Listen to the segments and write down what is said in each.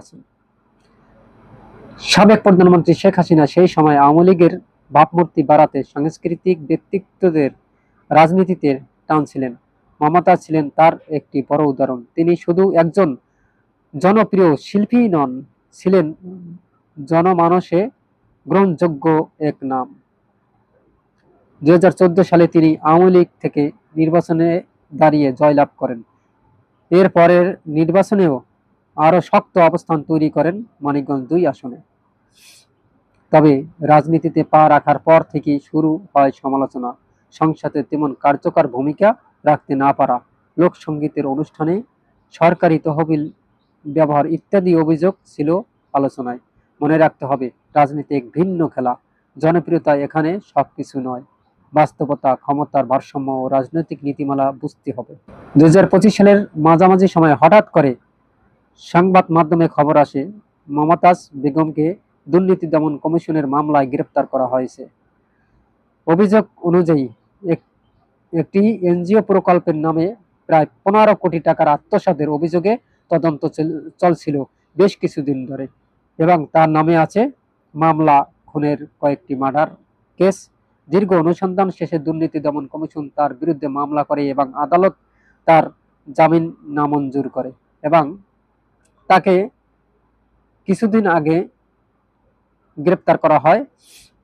আছেন। সাবেক প্রধানমন্ত্রী শেখ হাসিনা সেই সময় আওয়ামী লীগের ভাবমূর্তি বাড়াতে সাংস্কৃতিক ব্যক্তিত্বদের রাজনীতিতে টানছিলেন মমতা ছিলেন তার একটি বড় উদাহরণ। তিনি শুধু একজন জনপ্রিয় শিল্পী নন, ছিলেন জনমানসে গ্রহণযোগ্য এক নাম। দুই হাজার চোদ্দ সালে তিনি আওয়ামী লীগ থেকে নির্বাচনে দাঁড়িয়ে জয়লাভ করেন। এর পরের নির্বাচনেও আরও শক্ত অবস্থান তৈরি করেন মানিকগঞ্জ দুই আসনে। তবে রাজনীতিতে পা রাখার পর থেকেই শুরু হয় সমালোচনা। সংসদে তেমন কার্যকর ভূমিকা রাখতে না পারা লোকসঙ্গীতের অনুষ্ঠানে সরকারি তহবিল ব্যবহার ইত্যাদি অভিযোগ ছিল আলোচনায়। মনে রাখতে হবে, রাজনীতি এক ভিন্ন খেলা। জনপ্রিয়তা এখানে সবকিছু নয়। বাস্তবতা, ক্ষমতার ভারসাম্য ও রাজনৈতিক নীতিমালা বুঝতে হবে। দু হাজার পঁচিশ সালের মাঝামাঝি সময়ে হঠাৎ করে সংবাদ মাধ্যমে খবর আসে, মমতাজ বেগমকে দুর্নীতি দমন কমিশনের মামলায় গ্রেপ্তার করা হয়েছে। অভিযোগ অনুযায়ী, এক- একটি এনজিও প্রকল্পের নামে প্রায় পনেরো কোটি টাকার আত্মসাতের অভিযোগে তদন্ত চল- চলছিল বেশ কিছুদিন ধরে এবং তার নামে আছে মামলা খুনের কয়েকটি মার্ডার কেস। দীর্ঘ অনুসন্ধান শেষে দুর্নীতি দমন কমিশন তার বিরুদ্ধে মামলা করে এবং আদালত তার জামিন নামঞ্জুর করে এবং তাকে কিছুদিন আগে গ্রেপ্তার করা হয়।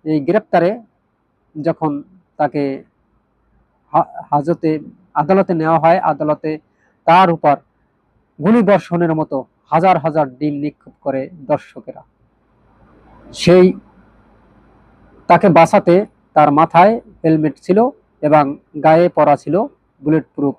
এই গ্রেপ্তারে যখন তাকে হাজতে, আদালতে নেওয়া হয়, আদালতে তার উপর গুলি বর্ষণের মতো হাজার হাজার ডিম নিক্ষেপ করে দর্শকেরা। সেই তাকে বাঁচাতে তার মাথায় হেলমেট ছিল এবং গায়ে পরা ছিল বুলেট প্রুফ